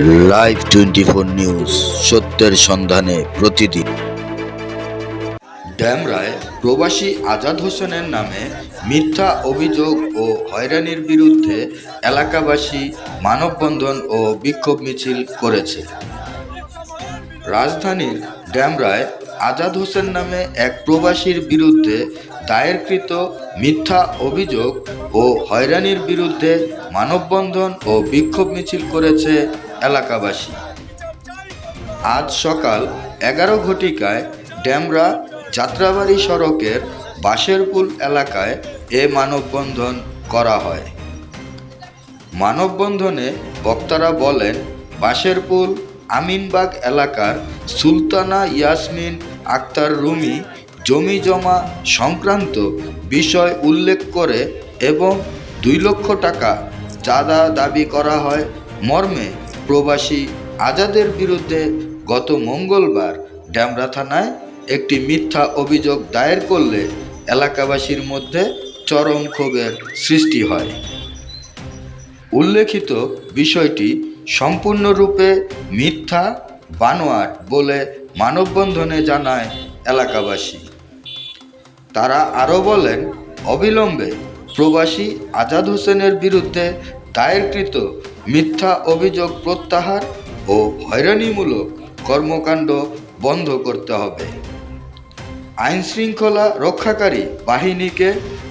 Live twenty four news সত্যের সন্ধানে প্রতিদিন। ড্যামরায় প্রবাসী আজাদ হোসেনের নামে মিথ্যা অভিযোগ ও হয়রানির বিরুদ্ধে এলাকাবাসী মানববন্ধন ও বিক্ষোভ মিছিল করেছে। রাজধানীর ড্যামরায় আজাদ হোসেন নামে এক প্রবাসীর বিরুদ্ধে দায়েরকৃত মিথ্যা অভিযোগ ও হয়রানির বিরুদ্ধে মানববন্ধন ও বিক্ষোভ মিছিল করেছে এলাকাবাসী। আজ সকাল এগারো ঘটিকায় ড্যামরা যাত্রাবাড়ি সড়কের বাঁশেরপুল এলাকায় এ মানববন্ধন করা হয়। মানববন্ধনে বক্তারা বলেন বাঁশেরপুল আমিনবাগ এলাকার সুলতানা ইয়াসমিন আক্তার রুমি জমি জমা সংক্রান্ত বিষয় উল্লেখ করে এবং দুই লক্ষ টাকা চাঁদা দাবি করা হয়। মর্মে প্রবাসী আজাদের বিরুদ্ধে গত মঙ্গলবার ড্যামরা থানায় একটি মিথ্যা অভিযোগ দায়ের করলে এলাকাবাসীর মধ্যে চরম ক্ষোভের সৃষ্টি হয়। উল্লেখিত বিষয়টি সম্পূর্ণরূপে মিথ্যা, বানোয়াট বলে মানববন্ধনে জানায় এলাকাবাসী। তারা আরও বলেন, অবিলম্বে প্রবাসী আজাদ হোসেনের বিরুদ্ধে দায়েরকৃত মিথ্যা অভিযোগ প্রত্যাহার ও হয়রানিমূলক কর্মকাণ্ড বন্ধ করতে হবে। আইন শৃঙ্খলা রক্ষাকারী বাহিনীকে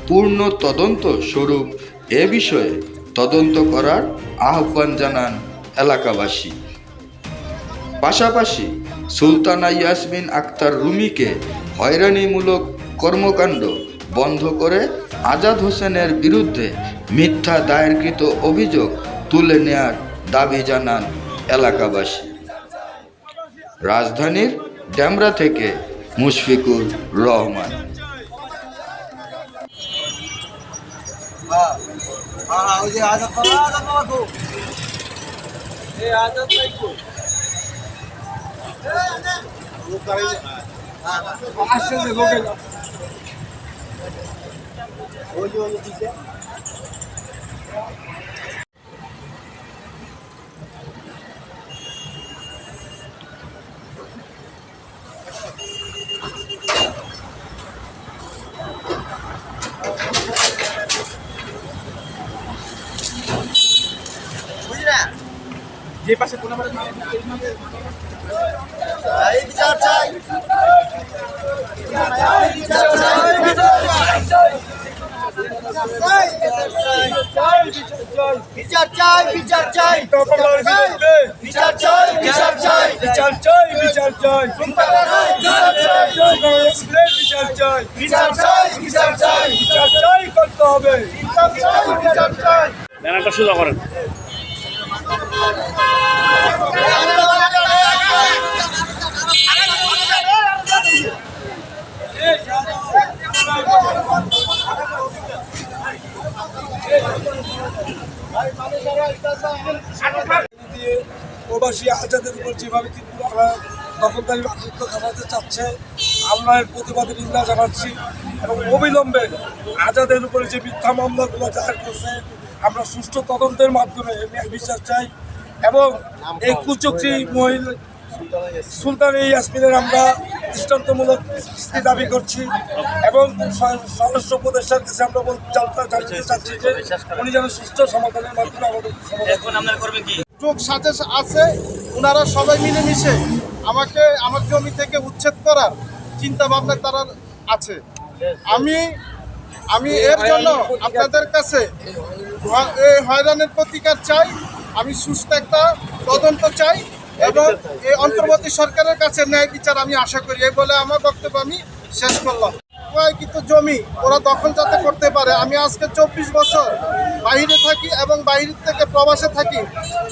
পূর্ণ তদন্ত স্বরূপ এ বিষয়ে তদন্ত করার আহ্বান জানান এলাকাবাসী। পাশাপাশি সুলতানা ইয়াসমিন আক্তার রুমিকে হয়রানিমূলক কর্মকাণ্ড বন্ধ করে আজাদ হোসেনের বিরুদ্ধে মিথ্যা দায়েরকৃত অভিযোগ তুলে নেয়ার দাবি জানান এলাকাবাসী। রাজধানীর ড্যামরা থেকে মুশফিকুর রহমান। ওই ওই দিকে যে পাশে বিচার চাই বিচার চাই। বিচার চাই। বিচার চাই। বিচার চাই বিচার চাই। বিচার চাই বিচার চাই। বিচার চাই বিচার চাই। বিচার চাই বিচার চাই। বিচার চাই করতে হবে। বিচার চাই বিচার চাই। ব্যানারটা সোজা করেন দিয়ে আজাদের উপর যেভাবে ত্রিপুরা দখলদারি রাজত্ব চালাতে চাচ্ছে আমরা এর প্রতিবাদে নিন্দা জানাচ্ছি এবং অবিলম্বে আজাদের উপরে যে মিথ্যা মামলাগুলো দায়ের করছে আমরা সুষ্ঠু তদন্তের মাধ্যমে বিচার চাই এবং এই কুচক্রি মহিলা সুলতান এই ইয়াসমিনের আমরা দৃষ্টান্তমূলক শাস্তি দাবি করছি এবং স- স্বরাষ্ট্র উপদেষ্টার কাছে আমরা জানতে জানতে চাচ্ছি যে উনি যেন সুষ্ঠু সমাধানের মাধ্যমে আমাদের যোগ সাজেশ আছে ওনারা সবাই মিলেমিশে আমাকে আমার জমি থেকে উচ্ছেদ করার চিন্তা ভাবনা তারা আছে। আমি আমি এর জন্য আপনাদের কাছে এই হয়রানির প্রতিকার চাই, আমি সুস্থ একটা তদন্ত চাই এবং এই অন্তর্বর্তী সরকারের কাছে ন্যায় বিচার আমি আশা করি। এই বলে আমার বক্তব্য আমি শেষ করলাম। কিন্তু জমি ওরা দখল যাতে করতে পারে। আমি আজকে চব্বিশ বছর বাইরে থাকি এবং বাইরে থেকে প্রবাসে থাকি।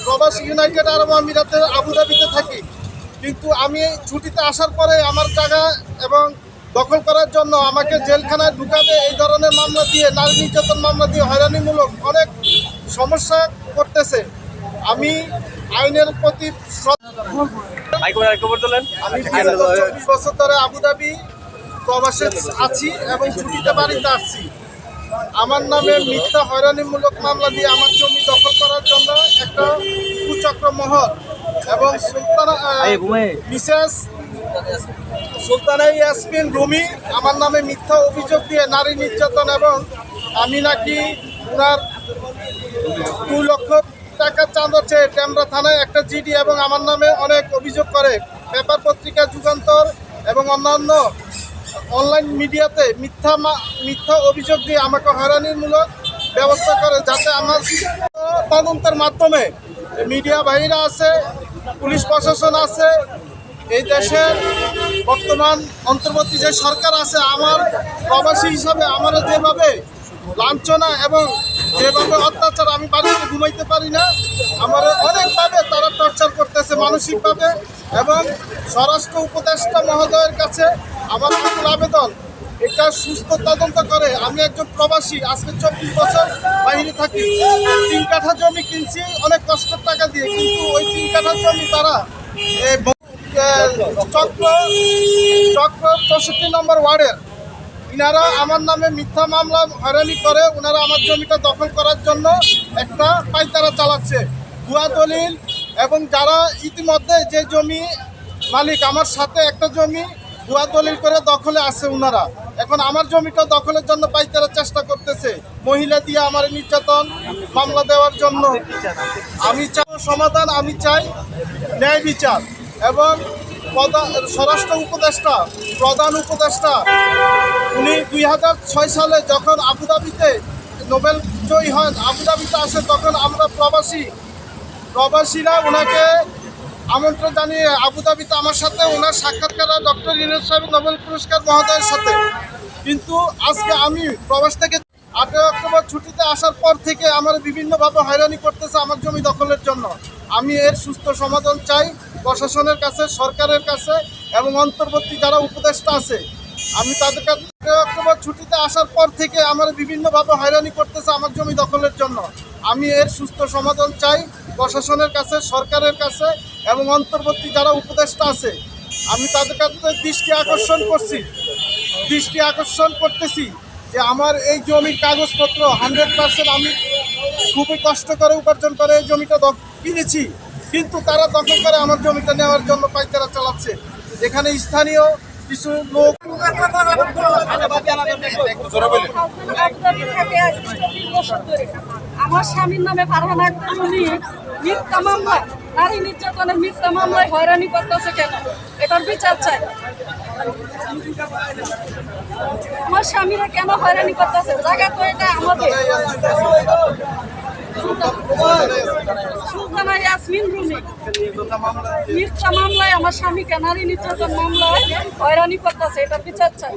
প্রবাস ইউনাইটেড আরব আমিরাতের আবুধাবিতে থাকি। কিন্তু আমি ছুটিতে আসার পরে আমার জায়গা এবং দখল করার জন্য আমাকে জেলখানায় ঢুকাবে এই ধরনের মামলা দিয়ে নারী নির্যাতন মামলা দিয়ে হয়রানিমূলক অনেক সমস্যা করতেছে। আমি আইনের প্রতি আমি চব্বিশ বছর ধরে আবুধাবি প্রবাসে আছি এবং ছুটিতে বাড়িতে আসছি আমার নামে মিথ্যা হয়রানিমূলক মামলা দিয়ে আমার জমি দখল করার জন্য একটা চক্র মহল এবং সুলতানা মিসেস সুলতানা ইয়াসমিন রুমি আমার নামে মিথ্যা অভিযোগ দিয়ে নারী নির্যাতন এবং আমি নাকি ওনার দু লক্ষ টাকা চাঁদা চেয়ে ট্যামরা থানায় একটা জিডি এবং আমার নামে অনেক অভিযোগ করে পেপার পত্রিকা যুগান্তর এবং অন্যান্য অনলাইন মিডিয়াতে মিথ্যা মিথ্যা অভিযোগ দিয়ে আমাকে হয়রানিমূলক ব্যবস্থা করে যাতে আমার তদন্তের মাধ্যমে মিডিয়া ভাইরা আছে, পুলিশ প্রশাসন আছে, এই দেশের বর্তমান অন্তর্বর্তী যে সরকার আছে, আমার প্রবাসী হিসাবে আমার যেভাবে লাঞ্ছনা এবং যেভাবে অত্যাচার আমি বাড়িতে ঘুমাইতে পারি না, আমার অনেকভাবে তারা টর্চার করতেছে মানসিকভাবে এবং স্বরাষ্ট্র উপদেষ্টা মহোদয়ের কাছে আমার আকুল আবেদন। এটা সুস্থ তদন্ত করে। আমি একজন প্রবাসী, আজকে চব্বিশ বছর বাইরে থাকি। তিন কাঠা জমি কিনছি, অনেক কষ্টের টাকা দিয়ে। কিন্তু ওই তিন কাঠা জমি তারা চক্র চক্র চৌষট্টি নম্বর ওয়ার্ডের। ইনারা আমার নামে মিথ্যা মামলা হয়রানি করে। ওনারা আমার জমিটা দখল করার জন্য একটা পাইতারা চালাচ্ছে। ভুয়া দলিল এবং যারা ইতিমধ্যে যে জমি মালিক, আমার সাথে একটা জমি ভুয়া দলিল করে দখলে আছে ওনারা এখন আমার জমিটা দখলের জন্য পাইতারা চেষ্টা করতেছে। মহিলা দিয়ে আমার নির্যাতন, মামলা দেওয়ার জন্য। আমি চাই সমাধান, আমি চাই ন্যায় বিচার। এবং প্রধান স্বরাষ্ট্র উপদেষ্টা, প্রধান উপদেষ্টা, উনি দুই হাজার ছয় সালে যখন আবুধাবিতে নোবেল জয়ী হন, আবুধাবিতে আসে তখন আমরা প্রবাসী। প্রবাসীরা ওনাকে আমন্ত্রণ জানিয়ে আবুধাবিতে আমার সাথে ওনার সাক্ষাৎকার ডক্টর ইউনুস সাহেব নোবেল পুরস্কার মহোদয়ের সাথে। কিন্তু আজকে আমি প্রবাস থেকে আঠেরো অক্টোবর ছুটিতে আসার পর থেকে আমার বিভিন্নভাবে হয়রানি করতেছে আমার জমি দখলের জন্য। আমি এর সুস্থ সমাধান চাই, প্রশাসনের কাছে, সরকারের কাছে এবং অন্তর্বর্তী যারা উপদেষ্টা আছে। আমি তাদের কাছে অক্টোবর ছুটিতে আসার পর থেকে আমার বিভিন্নভাবে হয়রানি করতেছে আমার জমি দখলের জন্য। আমি এর সুস্থ সমাধান চাই প্রশাসনের কাছে, সরকারের কাছে এবং অন্তর্বর্তী যারা উপদেষ্টা আছে, আমি তাদের কাছে দৃষ্টি আকর্ষণ করছি। দৃষ্টি আকর্ষণ করতেছি যে আমার এই জমির কাগজপত্র হান্ড্রেড পার্সেন্ট আমি খুবই কষ্ট করে উপার্জন করে এই জমিটা কিনেছি। কিন্তু তারা দখল করে আমার জমিটা নেওয়ার জন্য পাইকারা চালাচ্ছে। এখানে স্থানীয় কিছু লোক আমার স্বামীর নামে ফারহান আক্তার উনি মিথ্যা মামলায়, নারী নির্যাতনের মিথ্যা মামলায় হয়রানি করতেছে কেন? এটার বিচার চাই। আমার স্বামীরা কেন হয়রানি করতেছে? জায়গা তো এটা আমাদের। সুলতানা ইয়াসমিন রুমি, মিথ্যা মামলায় আমার স্বামীকে নারী নির্যাতন মামলায় হয়রানি করতেছে, এটার বিচার চাই।